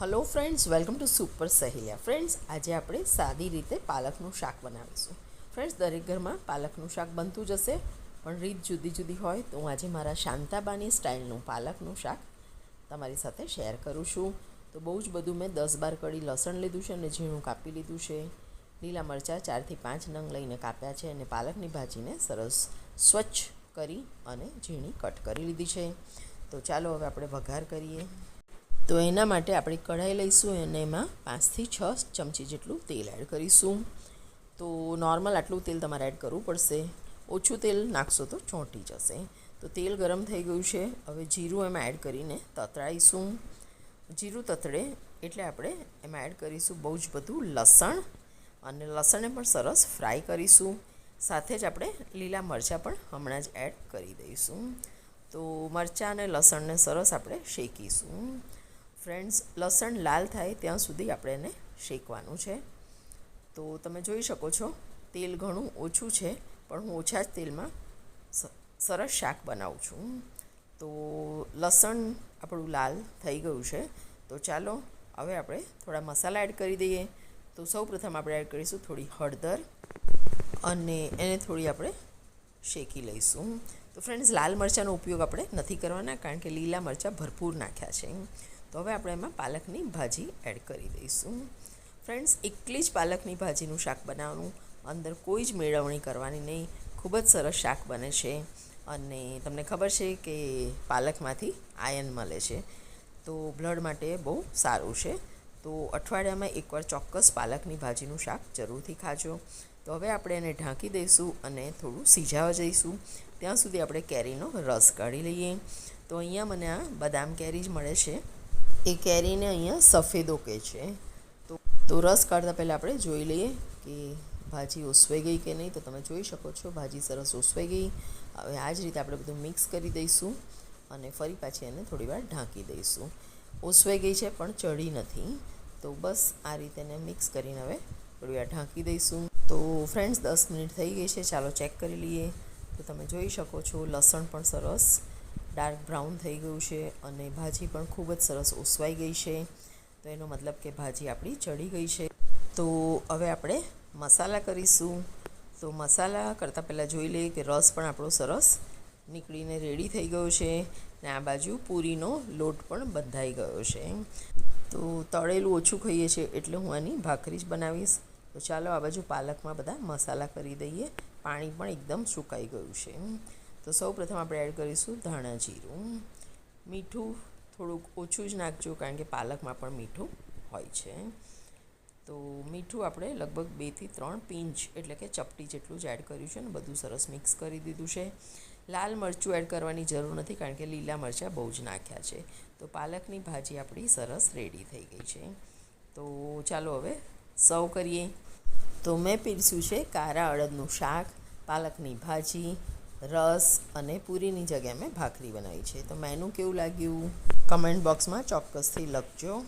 Hello friends welcome to super સહેલિયા friends આજે આપણે સાદી રીતે પાલકનું શાક બનાવીશું. ફ્રેન્ડ્સ દરેક ઘરમાં પાલકનું શાક બનતું જ હશે, પણ રીત જુદી જુદી હોય તો હું આજે મારા શાંતાબાની સ્ટાઇલનું પાલકનું શાક તમારી સાથે શેર કરું છું. તો બહુ જ બધું મેં દસ બાર કડી લસણ લીધું છે અને ઝીણું કાપી લીધું છે. લીલા મરચાં ચારથી પાંચ નંગ લઈને કાપ્યા છે અને પાલકની ભાજીને સરસ સ્વચ્છ કરી અને ઝીણી કટ કરી લીધી છે. તો ચાલો હવે આપણે વઘાર કરીએ. તો એના માટે આપણે કઢાઈ લઈશું અને એમાં પાંચથી છ ચમચી જેટલું તેલ એડ કરીશું. તો નોર્મલ આટલું તેલ તમારે એડ કરવું પડશે. ઓછું તેલ નાખશો તો ચોંટી જશે. તો તેલ ગરમ થઈ ગયું છે. હવે જીરું એમાં એડ કરીને તતરાઈશું. જીરું તતડે એટલે આપણે એમાં એડ કરીશું બહુ જ બધું લસણ અને લસણને પણ સરસ ફ્રાય કરીશું. સાથે જ આપણે લીલા મરચાં પણ હમણાં જ એડ કરી દઈશું. તો મરચાં અને લસણને સરસ આપણે શેકીશું. ફ્રેન્ડ્સ લસણ લાલ થાય ત્યાં સુધી આપણે એને શેકવાનું છે. તો તમે જોઈ શકો છો, તેલ ઘણું ઓછું છે, પણ હું ઓછા જ તેલમાં સરસ શાક બનાવું છું. તો લસણ આપણું લાલ થઈ ગયું છે. તો ચાલો, હવે આપણે થોડા મસાલા એડ કરી દઈએ. તો સૌ પ્રથમ આપણે એડ કરીશું થોડી હળદર અને એને થોડી આપણે શેકી લઈશું. તો ફ્રેન્ડ્સ, લાલ મરચાંનો ઉપયોગ આપણે નથી કરવાના, કારણ કે લીલા મરચાં ભરપૂર નાખ્યા છે. તો હવે આપણે એમાં પાલકની ભાજી એડ કરી દઈશું. ફ્રેન્ડ્સ એકલી જ પાલકની ભાજીનું શાક બનાવવાનું, અંદર કોઈ જ મેળવણી કરવાની નહીં. ખૂબ જ સરસ શાક બને છે અને તમને ખબર છે કે પાલકમાંથી આયન મળે છે. તો બ્લડ માટે બહુ સારું છે. તો અઠવાડિયામાં એકવાર ચોક્કસ પાલકની ભાજીનું શાક જરૂરથી ખાજો. તો હવે આપણે એને ઢાંકી દઈશું અને થોડું સીજાવા જઈશું. ત્યાં સુધી આપણે કેરીનો રસ કાઢી લઈએ. તો અહીંયા મને આ બદામ કેરી જ મળે છે. એ કેરીને અહીંયા સફેદો કહે છે. તો તો રસ કાઢતા પહેલાં આપણે જોઈ લઈએ કે ભાજી ઓસવાઈ ગઈ કે નહીં તો તમે જોઈ શકો છો, ભાજી સરસ ઓસવાઈ ગઈ. હવે આ જ રીતે આપણે બધું મિક્સ કરી દઈશું અને ફરી પાછી એને થોડી વાર ઢાંકી દઈશું. ઓસવાઈ ગઈ છે પણ ચડી નથી. તો બસ આ રીતે એને મિક્સ કરીને હવે થોડી વાર ઢાંકી દઈશું. તો ફ્રેન્ડ્સ, દસ મિનિટ થઈ ગઈ છે. ચાલો ચેક કરી લઈએ. તો તમે જોઈ શકો છો, લસણ પણ સરસ. ડાર્ક બ્રાઉન થઈ ગયું છે અને ભાજી પણ ખૂબ જ સરસ ઓસવાઈ ગઈ છે. તો એનો મતલબ કે ભાજી આપણી ચડી ગઈ છે. તો હવે આપણે મસાલા કરીશું. તો મસાલા કરતાં પહેલાં જોઈ લઈએ કે રસ પણ આપણો સરસ નીકળીને રેડી થઈ ગયો છે ને આ બાજુ પૂરીનો લોટ પણ બંધાઈ ગયો છે. તો તળેલું ઓછું ખાઈએ છીએ એટલે હું આની ભાખરી જ બનાવીશ. તો ચાલો આ બાજુ પાલકમાં બધા મસાલા કરી દઈએ. પાણી પણ એકદમ સુકાઈ ગયું છે. તો સૌ પ્રથમ આપણે એડ કરીશું ધાણા જીરું. મીઠું થોડુંક ઓછું જ નાખજો કારણ કે પાલકમાં પણ મીઠું હોય છે. તો મીઠું આપણે લગભગ બેથી ત્રણ પિંચ એટલે કે ચપટી જેટલું જ એડ કર્યું છે ને બધું સરસ મિક્સ કરી દીધું છે. લાલ મરચું એડ કરવાની જરૂર નથી કારણ કે લીલા મરચાં બહુ જ નાખ્યા છે. તો પાલકની ભાજી આપણી સરસ રેડી થઈ ગઈ છે. તો ચાલો હવે સર્વ કરીએ. તો મેં પીરસ્યું છે કારા અડદનું શાક, પાલકની ભાજી રસ અને પૂરીની જગ્યાએ મેં ભાખરી બનાવી છે. તો મેનું કેવું લાગ્યું? કમેન્ટ બોક્સમાં ચોક્કસથી લખજો.